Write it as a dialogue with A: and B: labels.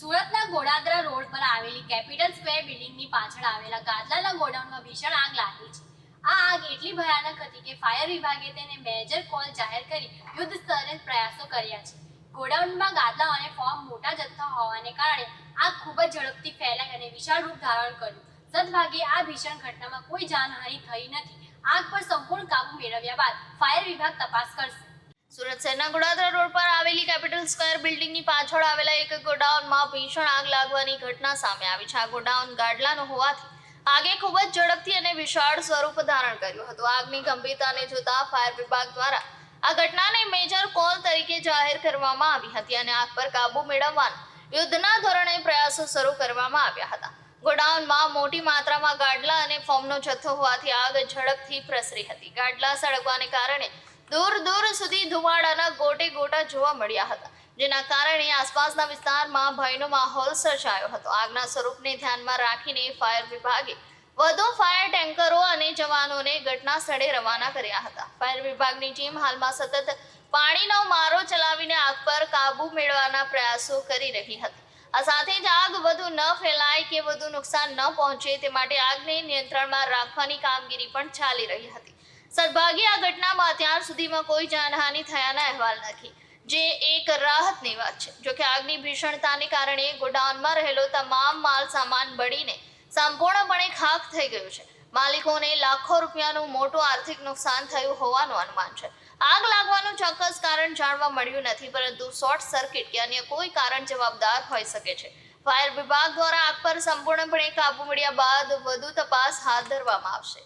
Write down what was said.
A: સુરતના ગોડાદરા રોડ પર આવેલી કેપિટલ સ્ક્વેર બિલ્ડિંગની પાછળ આવેલા ગાદલાના ગોડાઉનમાં ભીષણ આગ લાગી છે. આ આગ એટલી ભયાનક હતી કે ફાયર વિભાગે તેને મેજર કોલ જાહેર કરી યુદ્ધ સ્તરે પ્રયાસો કર્યા છે. ગોડાઉનમાં ગાદલા અને ફોર્મ મોટા જથ્થા હોવાને કારણે આગ ખૂબ જ ઝડપથી ફેલાઈ અને વિશાળ રૂપ ધારણ કર્યું. સદભાગે આ ભીષણ ઘટનામાં કોઈ જાનહાનિ થઈ નથી. આગ પર સંપૂર્ણ કાબુ મેળવ્યા બાદ ફાયર વિભાગ તપાસ કરશે.
B: સુરત શહેરના ગોડાદરા રોડ પર આવેલી કેપિટલ સ્ક્વેર બિલ્ડિંગની પાછળ આવેલા એક ગોડાઉનમાં ભીષણ આગ લાગવાની ઘટના સામે આવી છે. આ ગોડાઉન ગાડલાનું હોવાથી આગે ખૂબ જ ઝડપથી અને વિશાળ સ્વરૂપ ધારણ કર્યું હતું. આગની ગંભીરતાને જોતા ફાયર વિભાગ દ્વારા આ ઘટનાને મેજર કોલ તરીકે જાહેર કરવામાં આવી હતી અને આગ પર કાબુ મેળવવાના યુદ્ધના ધોરણે પ્રયાસો શરૂ કરવામાં આવ્યા હતા. ગોડાઉનમાં મોટી માત્રામાં ગાડલા અને ફોર્મનો જથ્થો હોવાથી આગ ઝડપથી પ્રસરી હતી. ગાડલા સળગવાને કારણે દૂર દૂર સુધી ધુમાડાના ગોટે ગોટા જોવા મળ્યા હતા, જેના કારણે આસપાસના વિસ્તારમાં ભયનો માહોલ સર્જાયો હતો. આગના સ્વરૂપને ધ્યાનમાં રાખીને ફાયર વિભાગે વધુ ફાયર ટેન્કરો અને જવાનોને ઘટના સ્થળે રવાના કર્યા હતા. ફાયર વિભાગની ટીમ હાલમાં સતત પાણીનો મારો ચલાવીને આગ પર કાબુ મેળવવાના પ્રયાસો કરી રહી હતી. આ સાથે જ આગ વધુ ન ફેલાય કે વધુ નુકસાન ન પહોંચે તે માટે આગને નિયંત્રણમાં રાખવાની કામગીરી પણ ચાલી રહી હતી. સદભાગ્યે આ ઘટનામાં અત્યાર સુધીમાં કોઈ જાનહાનિ થયાના અહેવાલ નથી. જે એક રાહતની વાત છે. જોકે આગની ભીષણતાને કારણે ગોડાઉનમાં રહેલો તમામ માલ સામાન બળીને સંપૂર્ણપણે ખાખ થઈ ગયું છે. માલિકોને લાખો રૂપિયાનું મોટું આર્થિક નુકસાન થયું હોવાનું અનુમાન છે. આગ લાગવાનું ચોક્કસ કારણ જાણવા મળ્યું નથી, પરંતુ શોર્ટ સર્કિટ કે અન્ય કોઈ કારણ જવાબદાર હોઈ શકે છે. ફાયર વિભાગ દ્વારા આગ પર સંપૂર્ણપણે કાબુ મળ્યા બાદ વધુ તપાસ હાથ ધરવામાં આવશે.